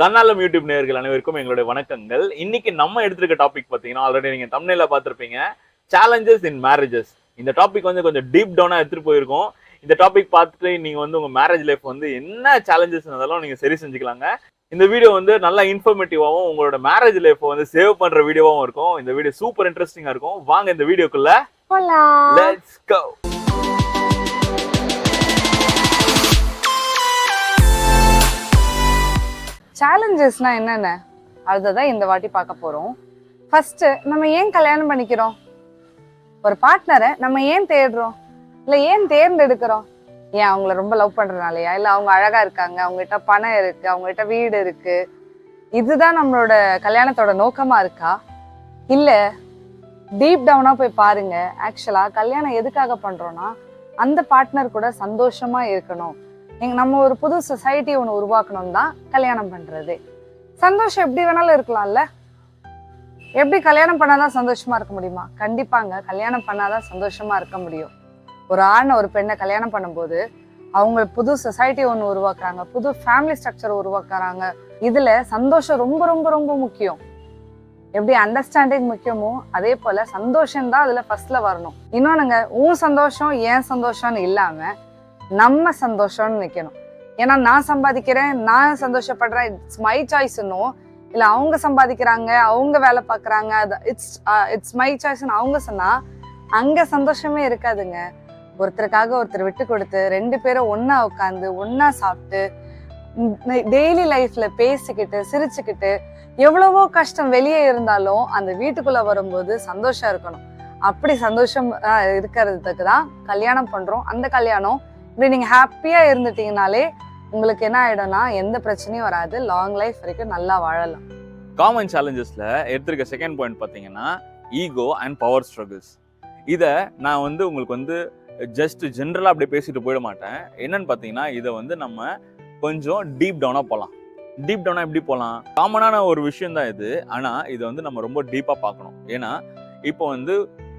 கண்ணாலம் YouTube நேயர்கள் அனைவருக்கும் எங்களுடைய வணக்கங்கள். இன்னைக்கு நம்ம எடுத்திருக்க டாபிக் பார்த்தீங்கன்னா ஆல்ரெடி நீங்க தமிழ்ல பார்த்திருப்பீங்க. சேலஞ்சஸ் இன் மேரேஜஸ் இந்த டாபிக் வந்து கொஞ்சம் டீப் டவுனா எடுத்துட்டு போயிருக்கோம். இந்த டாபிக் பார்த்துட்டு நீங்க வந்து உங்க மேரேஜ் லைஃப் வந்து என்ன சேலஞ்சஸ் அதெல்லாம் நீங்க சரி செஞ்சுக்கலாங்க. இந்த வீடியோ வந்து நல்லா இன்ஃபர்மேட்டிவாகவும் உங்களோட மேரேஜ் லைஃப் வந்து சேவ் பண்ற வீடியோவாகவும் இருக்கும். இந்த வீடியோ சூப்பர் இன்ட்ரெஸ்டிங்கா இருக்கும். வாங்க இந்த வீடியோக்குள்ள சேலஞ்சஸ்னா என்னென்ன? அதுதான் இந்த வாட்டி பார்க்க போகிறோம் ஃபஸ்ட்டு நம்ம ஏன் கல்யாணம் பண்ணிக்கிறோம்? ஒரு பார்ட்னரை நம்ம ஏன் தேடுறோம்? இல்லை ஏன் தேர்ந்தெடுக்கிறோம்? ஏன் அவங்கள ரொம்ப லவ் பண்ணுறனாலையா இல்லை அவங்க அழகாக இருக்காங்க அவங்ககிட்ட பணம் இருக்குது அவங்ககிட்ட வீடு இருக்குது இதுதான் நம்மளோட கல்யாணத்தோட நோக்கமாக இருக்கா? இல்லை டீப் டவுனாக போய் பாருங்க. ஆக்சுவலாக கல்யாணம் எதுக்காக பண்ணுறோன்னா அந்த பார்ட்னர் கூட சந்தோஷமாக இருக்கணும். எங்க நம்ம ஒரு புது சொசைட்டி ஒன்று உருவாக்கணும் தான் கல்யாணம் பண்றது. சந்தோஷம் எப்படி வேணாலும் இருக்கலாம்ல? எப்படி கல்யாணம் பண்ணாதான் சந்தோஷமா இருக்க முடியுமா? கண்டிப்பாங்க கல்யாணம் பண்ணாதான் சந்தோஷமா இருக்க முடியும். ஒரு ஆண் ஒரு பெண்ணை கல்யாணம் பண்ணும்போது அவங்க புது சொசைட்டி ஒன்று உருவாக்குறாங்க புது ஃபேமிலி ஸ்ட்ரக்சர் உருவாக்குறாங்க. இதுல சந்தோஷம் ரொம்ப ரொம்ப ரொம்ப முக்கியம். எப்படி அண்டர்ஸ்டாண்டிங் முக்கியமோ அதே போல சந்தோஷம் தான் அதுல ஃபர்ஸ்ட்ல வரணும். இன்னொன்னுங்க உன் சந்தோஷம் ஏன் சந்தோஷம்னு இல்லாம நம்ம சந்தோஷம்னு நிற்கணும் ஏன்னா நான் சம்பாதிக்கிறேன் நான் சந்தோஷப்படுறேன் இட்ஸ் மை சாய்ஸ்னும் இல்லை அவங்க சம்பாதிக்கிறாங்க அவங்க வேலை பார்க்குறாங்க அது இட்ஸ் இட்ஸ் மை சாய்ஸ்னு அவங்க சொன்னால் அங்கே சந்தோஷமே இருக்காதுங்க. ஒருத்தருக்காக ஒருத்தர் விட்டு கொடுத்து ரெண்டு பேரும் ஒன்றா உட்காந்து ஒன்றா சாப்பிட்டு டெய்லி லைஃப்ல பேசிக்கிட்டு சிரிச்சுக்கிட்டு எவ்வளவோ கஷ்டம் வெளியே இருந்தாலும் அந்த வீட்டுக்குள்ள வரும்போது சந்தோஷம் இருக்கணும். அப்படி சந்தோஷம் இருக்கிறதுக்கு தான் கல்யாணம் பண்றோம். அந்த கல்யாணம் இப்படி நீங்கள் ஹாப்பியாக இருந்துட்டீங்கனாலே உங்களுக்கு என்ன ஆகிடும்னா எந்த பிரச்சனையும் வராது. லாங் லைஃப் வரைக்கும் நல்லா வாழலாம். காமன் சேலஞ்சஸில் எடுத்திருக்க செகண்ட் பாயிண்ட் பார்த்தீங்கன்னா ஈகோ அண்ட் பவர் ஸ்ட்ரகிள்ஸ் இதை நான் வந்து உங்களுக்கு வந்து ஜஸ்ட் ஜென்ரலாக அப்படியே பேசிட்டு போயிட மாட்டேன். என்னன்னு பார்த்தீங்கன்னா இதை வந்து நம்ம கொஞ்சம் டீப் டவுனாக போகலாம் டீப் டவுனாக எப்படி போகலாம் காமனான ஒரு விஷயம் தான் இது. ஆனால் இதை வந்து நம்ம ரொம்ப டீப்பாக பார்க்கணும் ஏன்னா இப்போ வந்து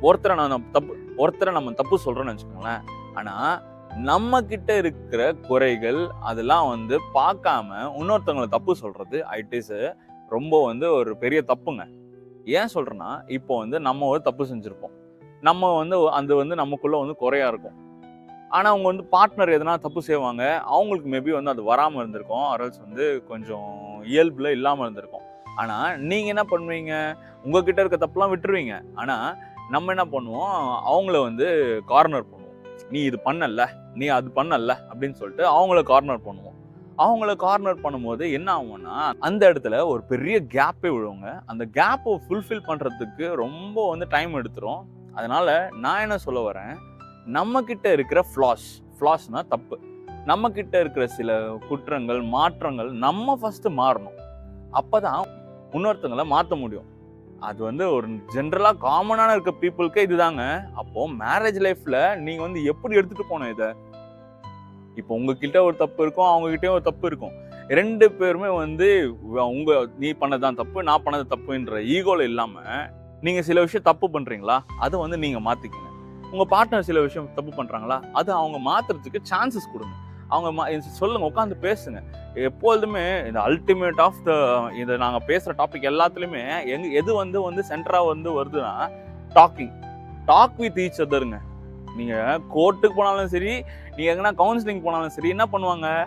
ஒருத்தரை நான் தப்பு ஒருத்தரை நம்ம தப்பு சொல்கிறோன்னு வச்சுக்கோங்களேன். ஆனால் நம்ம கிட்ட இருக்கிற குறைகள் அதெல்லாம் வந்து பார்க்காம இன்னொருத்தவங்களை தப்பு சொல்றது இட் இஸ் ரொம்ப வந்து ஒரு பெரிய தப்புங்க. ஏன் சொல்றேன்னா இப்போ வந்து நம்ம ஒரு தப்பு செஞ்சுருப்போம். நம்ம வந்து அது வந்து நமக்குள்ள வந்து குறையா இருக்கும். ஆனா அவங்க வந்து பார்ட்னர் எதனா தப்பு செய்வாங்க அவங்களுக்கு மேபி வந்து அது வராமல் இருந்திருக்கும். அரல்ஸ் வந்து கொஞ்சம் இயல்புல இல்லாமல் இருந்திருக்கும். ஆனால் நீங்கள் என்ன பண்ணுவீங்க? உங்ககிட்ட இருக்க தப்புலாம் விட்டுருவீங்க. ஆனால் நம்ம என்ன பண்ணுவோம்? அவங்கள வந்து கார்னர் பண்ணுவோம். நீ இது பண்ணல நீ அது பண்ணல அப்படின்னு சொல்லிட்டு அவங்கள கார்னர் பண்ணுவோம். அவங்கள கார்னர் பண்ணும்போது என்ன ஆகும்னா அந்த இடத்துல ஒரு பெரிய கேப்பே விழுவுங்க. அந்த கேப்பை ஃபுல்ஃபில் பண்ணுறதுக்கு ரொம்ப வந்து டைம் எடுத்துரும். அதனால நான் என்ன சொல்ல வரேன் நம்மக்கிட்ட இருக்கிற ஃப்ளாஸ் ஃப்ளாஸ்னா தப்பு. நம்மக்கிட்ட இருக்கிற சில குற்றங்கள் மாற்றங்கள் நம்ம ஃபஸ்ட்டு மாறணும். அப்போ தான் இன்னொருத்தங்களை மாற்ற முடியும். அது வந்து ஒரு ஜென்ரலாக காமனான இருக்க பீப்புளுக்கே இதுதாங்க. அப்போது மேரேஜ் லைஃப்பில் நீங்கள் வந்து எப்படி எடுத்துகிட்டு போகணும் இதை? இப்போ உங்ககிட்ட ஒரு தப்பு இருக்கும் அவங்ககிட்டயும் ஒரு தப்பு இருக்கும். ரெண்டு பேருமே வந்து உங்கள் உங்க நீ பண்ணதான் தப்பு நான் பண்ணது தப்புன்ற ஈகோல இல்லாம நீங்க சில விஷயம் தப்பு பண்றீங்களா? அதை வந்து நீங்க மாத்திக்கங்க. உங்க பார்ட்னர் சில விஷயம் தப்பு பண்றாங்களா? அது அவங்க மாத்துறதுக்கு சான்சஸ் கொடுங்க. அவங்க மா- இது சொல்லுங்க உட்காந்து பேசுங்க. எப்பொழுதுமே இந்த அல்டிமேட் ஆஃப் த இதை நாங்கள் பேசுகிற டாபிக் எல்லாத்துலேயுமே எங்க எது வந்து வந்து சென்டராக வந்து வருதுன்னா டாக்கிங் டாக் வித் ஈச் அதருங்க நீங்கள் கோர்ட்டுக்கு போனாலும் சரி நீங்கள் எங்கன்னா கவுன்சிலிங் போனாலும் சரி என்ன பண்ணுவாங்க?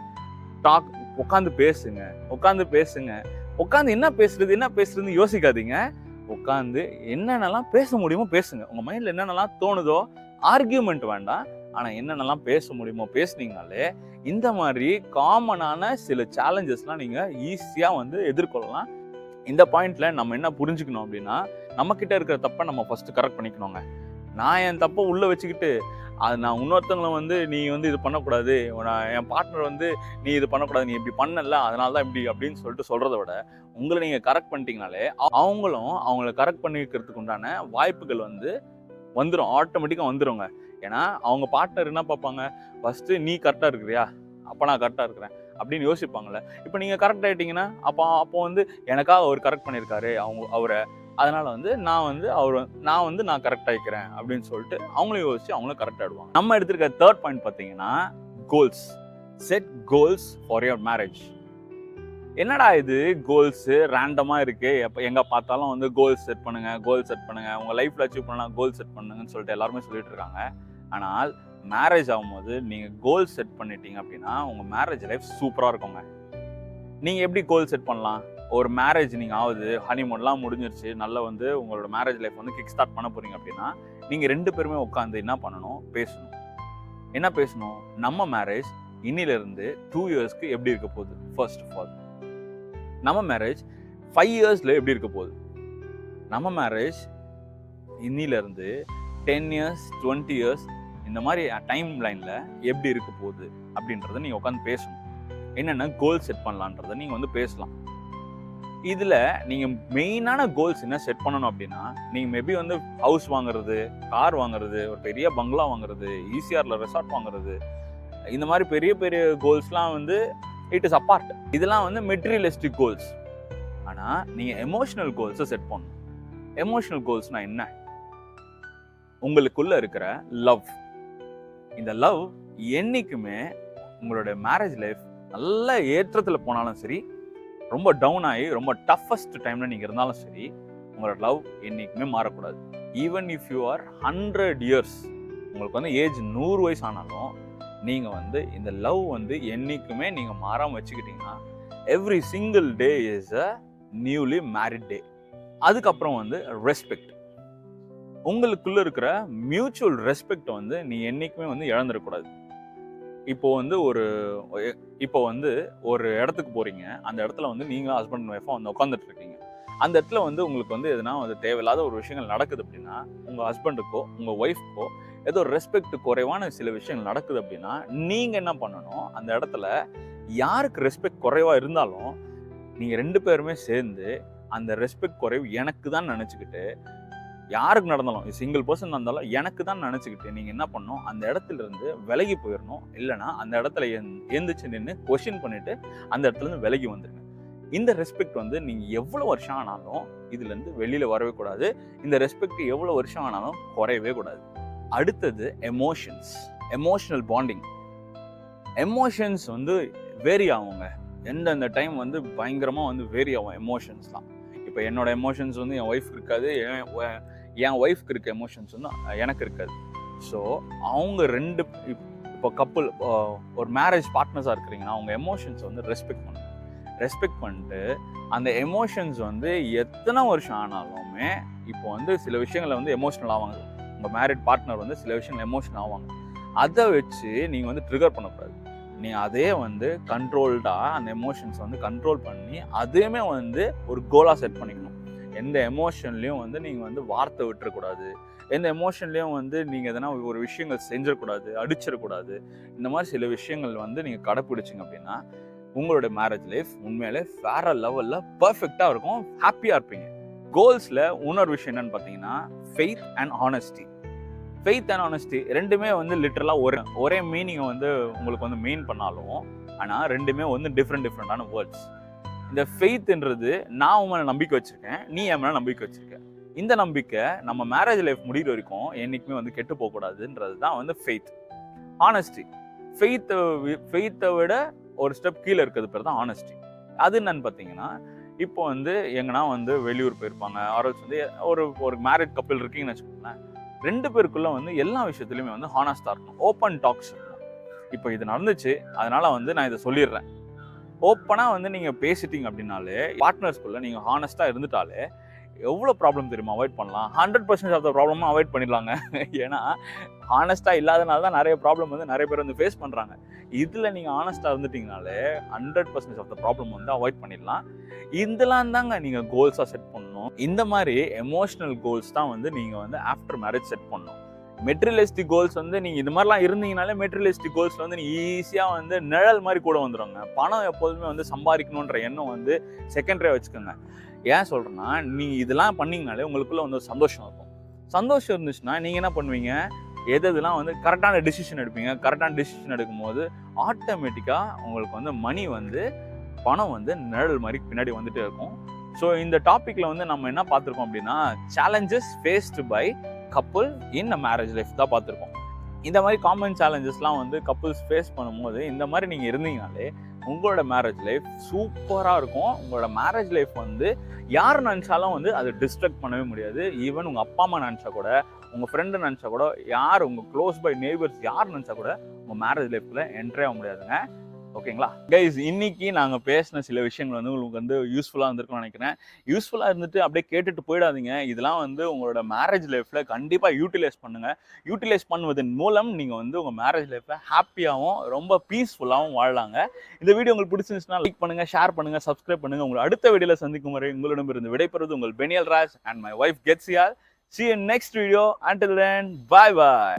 டாக் உட்காந்து பேசுங்க. உட்காந்து பேசுங்க. உட்காந்து என்ன பேசுறது என்ன பேசுறதுன்னு யோசிக்காதீங்க. உட்காந்து என்னென்னலாம் பேச முடியுமோ பேசுங்க. உங்கள் மைண்டில் என்னென்னலாம் தோணுதோ ஆர்கியூமெண்ட் வேண்டாம். ஆனால் என்னென்னலாம் பேச முடியுமோ பேசுனீங்கனாலே இந்த மாதிரி காமனான சில சேலஞ்சஸ்லாம் நீங்கள் ஈஸியாக வந்து எதிர்கொள்ளலாம். இந்த பாயிண்ட்ல நம்ம என்ன புரிஞ்சுக்கணும் அப்படின்னா நம்மக்கிட்ட இருக்கிற தப்பை நம்ம ஃபஸ்ட்டு கரெக்ட் பண்ணிக்கணுங்க. நான் என் தப்பை உள்ளே வச்சுக்கிட்டு அது நான் இன்னொருத்தவங்களை வந்து நீ வந்து இது பண்ணக்கூடாது நான் என் பார்ட்னர் வந்து நீ இது பண்ணக்கூடாது நீ இப்படி பண்ணல அதனால தான் இப்படி அப்படின்னு சொல்லிட்டு சொல்கிறத விட உங்களை நீங்கள் கரெக்ட் பண்ணிட்டீங்கனாலே அவங்களும் அவங்கள கரெக்ட் பண்ணிக்கிறதுக்கு உண்டான வாய்ப்புகள் வந்து வந்துடும் ஆட்டோமேட்டிக்காக வந்துருங்க. ஏன்னா அவங்க பார்ட்னர் என்ன பார்ப்பாங்க? ஃபஸ்ட்டு நீ கரெக்டாக இருக்கிறியா? அப்போ நான் கரெக்டாக இருக்கிறேன். அப்படின்னு யோசிப்பாங்கள்ல இப்போ நீங்கள் கரெக்ட் ஆகிட்டிங்கன்னா அப்போ அப்போ வந்து எனக்காக அவர் கரெக்ட் பண்ணியிருக்காரு அவங்க அவரை. அதனால் வந்து நான் வந்து அவர் நான் வந்து நான் கரெக்ட் ஆகிக்கிறேன் அப்படின்னு சொல்லிட்டு அவங்களும் யோசிச்சு அவங்களும் கரெக்ட் ஆகிடுவாங்க நம்ம எடுத்திருக்க தேர்ட் பாயிண்ட் பார்த்தீங்கன்னா goals set goals for your marriage என்னடா இது? கோல்ஸு ரேண்டமாக இருக்குது எப்போ எங்கே பார்த்தாலும் வந்து கோல் செட் பண்ணுங்கள் கோல் செட் பண்ணுங்கள் உங்கள் லைஃப்பில் அச்சீவ் பண்ணலாம் கோல் செட் பண்ணுங்கன்னு சொல்லிட்டு எல்லாருமே சொல்லிட்டு இருக்காங்க. ஆனால் மேரேஜ் ஆகும்போது நீங்கள் கோல் செட் பண்ணிட்டீங்க அப்படின்னா உங்கள் மேரேஜ் லைஃப் சூப்பராக இருக்குங்க. நீங்கள் எப்படி கோல் செட் பண்ணலாம்? ஒரு மேரேஜ் நீங்கள் ஆகுது ஹனிமூன்லாம் முடிஞ்சிருச்சு நல்லா வந்து உங்களோட மேரேஜ் லைஃப் வந்து கிக் ஸ்டார்ட் பண்ண போறீங்க அப்படின்னா நீங்கள் ரெண்டு பேருமே உட்காந்து என்ன பண்ணணும்? பேசணும். என்ன பேசணும்? நம்ம மேரேஜ் இன்னிலிருந்து டூ இயர்ஸ்க்கு எப்படி இருக்க போகுது? ஃபர்ஸ்ட் ஆஃப் ஆல் நம்ம மேரேஜ் ஃபைவ் இயர்ஸில் எப்படி இருக்க போகுது? நம்ம மேரேஜ் இன்னிலேருந்து டென் இயர்ஸ் டுவெண்ட்டி இயர்ஸ் இந்த மாதிரி டைம் லைனில் எப்படி இருக்க போகுது அப்படின்றத நீங்கள் உட்காந்து பேசணும். என்னென்ன கோல் செட் பண்ணலான்றத நீங்கள் வந்து பேசலாம். இதில் நீங்கள் மெயினான கோல்ஸ் என்ன செட் பண்ணணும் அப்படின்னா நீங்கள் மேபி வந்து ஹவுஸ் வாங்குறது கார் வாங்குறது ஒரு பெரிய பங்களா வாங்குறது ஈசிஆரில் ரெசார்ட் வாங்குறது இந்த மாதிரி பெரிய பெரிய கோல்ஸ்லாம் வந்து இட் இஸ் அப்பார்ட் இதெல்லாம் வந்து மெட்டீரியலிஸ்டிக் கோல்ஸ் ஆனால் நீங்கள் எமோஷனல் கோல்ஸை செட் பண்ணணும். எமோஷனல் கோல்ஸ்னால் என்ன? உங்களுக்குள்ளே இருக்கிற லவ் இந்த லவ் என்னைக்குமே உங்களுடைய மேரேஜ் லைஃப் நல்ல ஏற்றத்தில் போனாலும் சரி ரொம்ப டவுன் ஆகி ரொம்ப டஃபஸ்ட் டைமில் நீங்கள் இருந்தாலும் சரி உங்களோட லவ் என்றைக்குமே மாறக்கூடாது. Even if you are hundred years உங்களுக்கு வந்து ஏஜ் நூறு வயசு ஆனாலும் நீங்கள் வந்து இந்த லவ் வந்து என்றைக்குமே நீங்கள் மாறாமல் வச்சுக்கிட்டீங்கன்னா every single day is a newly married day அதுக்கப்புறம் வந்து ரெஸ்பெக்ட் உங்களுக்குள்ளே இருக்கிற மியூச்சுவல் ரெஸ்பெக்ட் வந்து நீ என்றைக்குமே வந்து இழந்துடக்கூடாது இப்போ வந்து ஒரு இப்போ வந்து ஒரு இடத்துக்கு போகிறீங்க அந்த இடத்துல வந்து நீங்களும் ஹஸ்பண்ட் அண்ட் ஒய்ஃபாக வந்து உட்காந்துட்டு இருக்கீங்க. அந்த இடத்துல வந்து உங்களுக்கு வந்து எதுனா வந்து தேவையில்லாத ஒரு விஷயங்கள் நடக்குது அப்படின்னா உங்கள் ஹஸ்பண்டுக்கோ உங்கள் ஒய்ஃப்க்கோ ஏதோ ரெஸ்பெக்ட் குறைவான சில விஷயங்கள் நடக்குது அப்படின்னா நீங்கள் என்ன பண்ணணும்? அந்த இடத்துல யாருக்கு ரெஸ்பெக்ட் குறைவாக இருந்தாலும் நீங்கள் ரெண்டு பேருமே சேர்ந்து அந்த ரெஸ்பெக்ட் குறைவு எனக்கு தான் நினச்சிக்கிட்டு யாருக்கு நடந்தாலும் சிங்கிள் பர்சன் இருந்தாலும் எனக்கு தான் நினச்சிக்கிட்டு நீங்கள் என்ன பண்ணணும்? அந்த இடத்துல இருந்து விலகி போயிடணும் இல்லைனா அந்த இடத்துல எந்- நின்று கொஷின் பண்ணிவிட்டு அந்த இடத்துல இருந்து விலகி வந்துடுங்க இந்த ரெஸ்பெக்ட் வந்து நீங்கள் எவ்வளோ வருஷம் ஆனாலும் இதுலேருந்து வெளியில் வரவே கூடாது. இந்த ரெஸ்பெக்ட் எவ்வளோ வருஷம் ஆனாலும் குறையவே கூடாது. அடுத்தது எமோஷன்ஸ் எமோஷனல் பாண்டிங் எமோஷன்ஸ் வந்து வேரி ஆகுங்க. எந்தெந்த டைம் வந்து பயங்கரமாக வந்து வேரி ஆகும் எமோஷன்ஸ்லாம் இப்போ என்னோட எமோஷன்ஸ் வந்து என் ஒய்ஃப்க்கு இருக்காது என் என் ஒய்ஃப்க்கு இருக்க எமோஷன்ஸ் வந்து எனக்கு இருக்காது. ஸோ அவங்க ரெண்டு இப்- இப்போ கப்புள் ஒரு மேரேஜ் பார்ட்னர்ஸாக இருக்கிறீங்கன்னா அவங்க எமோஷன்ஸ் வந்து ரெஸ்பெக்ட் பண்ணணும் ரெஸ்பெக்ட் பண்ணிட்டு அந்த எமோஷன்ஸ் வந்து எத்தனை வருஷம் ஆனாலுமே இப்போ வந்து சில விஷயங்களை வந்து எமோஷ்னல் ஆவாங்க. உங்கள் மேரிட் பார்ட்னர் வந்து சில விஷயங்கள் எமோஷன் ஆவாங்க. அதை வச்சு நீங்கள் வந்து ட்ரிகர் பண்ணக்கூடாது. நீ அதே வந்து கண்ட்ரோல்டாக அந்த எமோஷன்ஸ் வந்து கண்ட்ரோல் பண்ணி அதையுமே வந்து ஒரு கோலாக செட் பண்ணிக்கணும். எந்த எமோஷன்லேயும் வந்து நீங்கள் வந்து வார்த்தை விட்டுறக்கூடாது. எந்த எமோஷன்லேயும் வந்து நீங்கள் எதனா ஒரு விஷயங்கள் செஞ்சிடக்கூடாது அடிச்சிடக்கூடாது. இந்த மாதிரி சில விஷயங்கள் வந்து நீங்கள் கடைப்பிடிச்சிங்க அப்படின்னா உங்களோட மேரேஜ் லைஃப் உண்மையிலே வேற லெவலில் பர்ஃபெக்டாக இருக்கும். ஹாப்பியாக இருப்பீங்க. கோல்ஸில் இன்னொரு விஷயம் என்னன்னு பார்த்தீங்கன்னா faith and honesty faith and honesty ரெண்டுமே வந்து லிட்டரலாக ஒரே ஒரே மீனிங்கை வந்து உங்களுக்கு வந்து மீன் பண்ணாலும் ஆனால் ரெண்டுமே வந்து டிஃப்ரெண்ட் டிஃப்ரெண்டான வேர்ட்ஸ் இந்த ஃபெய்த்ன்றது நான் உன் மேலே நம்பிக்கை வச்சுருக்கேன் நீ என் மேலே நம்பிக்கை வச்சுருக்க. இந்த நம்பிக்கை நம்ம மேரேஜ் லைஃப் முடிகிற வரைக்கும் என்றைக்குமே வந்து கெட்டு போகக்கூடாதுன்றது தான் வந்து ஃபெய்த் ஆனஸ்டி ஃபெய்த்தை ஃபெய்த்தை விட ஒரு ஸ்டெப் கீழே இருக்கிறது பேர் தான் ஆனஸ்டி அது என்னன்னு பார்த்தீங்கன்னா இப்போ வந்து எங்கன்னா வந்து வெளியூர் போயிருப்பாங்க ஆரோஸ் வந்து ஒரு ஒரு மேரிட் கப்பிள் இருக்கீங்கன்னு வச்சுக்கோங்களேன். ரெண்டு பேருக்குள்ள வந்து எல்லா விஷயத்துலையுமே வந்து ஹானஸ்டாக இருக்கணும். ஓப்பன் டாக்ஸ் இருக்கணும். இப்போ இது நடந்துச்சு. அதனால வந்து நான் இதை சொல்லிடுறேன். ஓப்பனாக வந்து நீங்கள் பேசிட்டீங்க அப்படின்னாலே பார்ட்னர்ஸ்குள்ளே நீங்கள் ஹானஸ்ட்டாக இருந்துட்டாலே எவ்வளோ ப்ராப்ளம் தெரியுமா? அவாய்ட் பண்ணலாம். ஹண்ட்ரட் பர்சன்ட் ஆஃப் த ப்ராப்ளமும் அவாய்ட் பண்ணிடலாங்க. ஏன்னா ஹானஸ்ட்டாக இல்லாதனால தான் நிறைய ப்ராப்ளம் வந்து நிறைய பேர் வந்து ஃபேஸ் பண்ணுறாங்க இதில் நீங்கள் ஹானஸ்ட்டாக இருந்துட்டீங்கனாலே hundred percentage of the problem வந்து அவாய்ட் பண்ணிடலாம். இதெல்லாம் தாங்க நீங்கள் கோல்ஸாக செட் பண்ணணும். இந்த மாதிரி எமோஷனல் கோல்ஸ் தான் வந்து நீங்கள் வந்து ஆஃப்டர் மேரேஜ் செட் பண்ணணும். மெட்டீரியலிஸ்டிக் கோல்ஸ் வந்து நீங்கள் இது மாதிரிலாம் இருந்தீங்கனாலே மெட்டீரியலிஸ்டிக் கோல்ஸ் வந்து நீங்கள் ஈஸியாக வந்து நிழல் மாதிரி கூட வந்துடுங்க பணம் எப்போதுமே வந்து சம்பாதிக்கணுன்ற எண்ணம் வந்து செகண்டரியாக வச்சுக்கோங்க. ஏன் சொல்கிறேன்னா நீங்கள் இதெல்லாம் பண்ணிங்கனாலே உங்களுக்குள்ளே வந்து ஒரு சந்தோஷம் இருக்கும். சந்தோஷம் இருந்துச்சுன்னா நீங்கள் என்ன பண்ணுவீங்க? எது எதுலாம் வந்து கரெக்டான டிசிஷன் எடுப்பீங்க? கரெக்டான டிசிஷன் எடுக்கும்போது ஆட்டோமேட்டிக்காக உங்களுக்கு வந்து மணி வந்து பணம் வந்து நிழல் மாதிரி பின்னாடி வந்துகிட்டே இருக்கும். ஸோ இந்த டாப்பிக்கில் வந்து நம்ம என்ன பார்த்துருக்கோம் அப்படின்னா challenges faced by couple in a marriage life தான் பார்த்துருக்கோம். இந்த மாதிரி காமன் சேலஞ்சஸ்லாம் வந்து கப்புள்ஸ் ஃபேஸ் பண்ணும்போது இந்த மாதிரி நீங்கள் இருந்தீங்கனாலே உங்களோட மேரேஜ் லைஃப் சூப்பராக இருக்கும். உங்களோட மேரேஜ் லைஃப் வந்து யார் நினச்சாலும் வந்து அதை டிஸ்ட்ரக்ட் பண்ணவே முடியாது. ஈவன் உங்கள் அப்பா அம்மா நினச்சா கூட உங்கள் ஃப்ரெண்டு நினச்சா கூட யார் உங்கள் க்ளோஸ் பை நெய்பர்ஸ் யார் நினச்சா கூட உங்கள் மேரேஜ் லைஃப்பில் என்ட்ரே ஆக முடியாதுங்க. ஓகேங்களா? கைஸ் இன்னைக்கு நாங்கள் பேசின சில விஷயங்கள் வந்து உங்களுக்கு வந்து யூஸ்ஃபுல்லாக இருந்திருக்கும்னு நினைக்கிறேன். யூஸ்ஃபுல்லாக இருந்துட்டு அப்படியே கேட்டுட்டு போயிடாதீங்க. இதெல்லாம் வந்து உங்களோட மேரேஜ் லைஃப்பில் கண்டிப்பாக யூட்டிலைஸ் பண்ணுங்கள் யூட்டிலைஸ் பண்ணுவதன் மூலம் நீங்கள் வந்து உங்கள் மேரேஜ் லைஃப்பை ஹாப்பியாகவும் ரொம்ப பீஸ்ஃபுல்லாகவும் வாழலாங்க. இந்த வீடியோ உங்களுக்கு பிடிச்சிருந்துச்சுன்னா லைக் பண்ணுங்கள் ஷேர் பண்ணுங்கள் சப்ஸ்கிரைப் பண்ணுங்கள் உங்களை அடுத்த வீடியோவில் சந்திக்கும் வரை உங்களிடமிருந்து விடைபெறுவது உங்கள் Beniel Raj and my wife கெட்ஸியால் see you next video until then bye bye.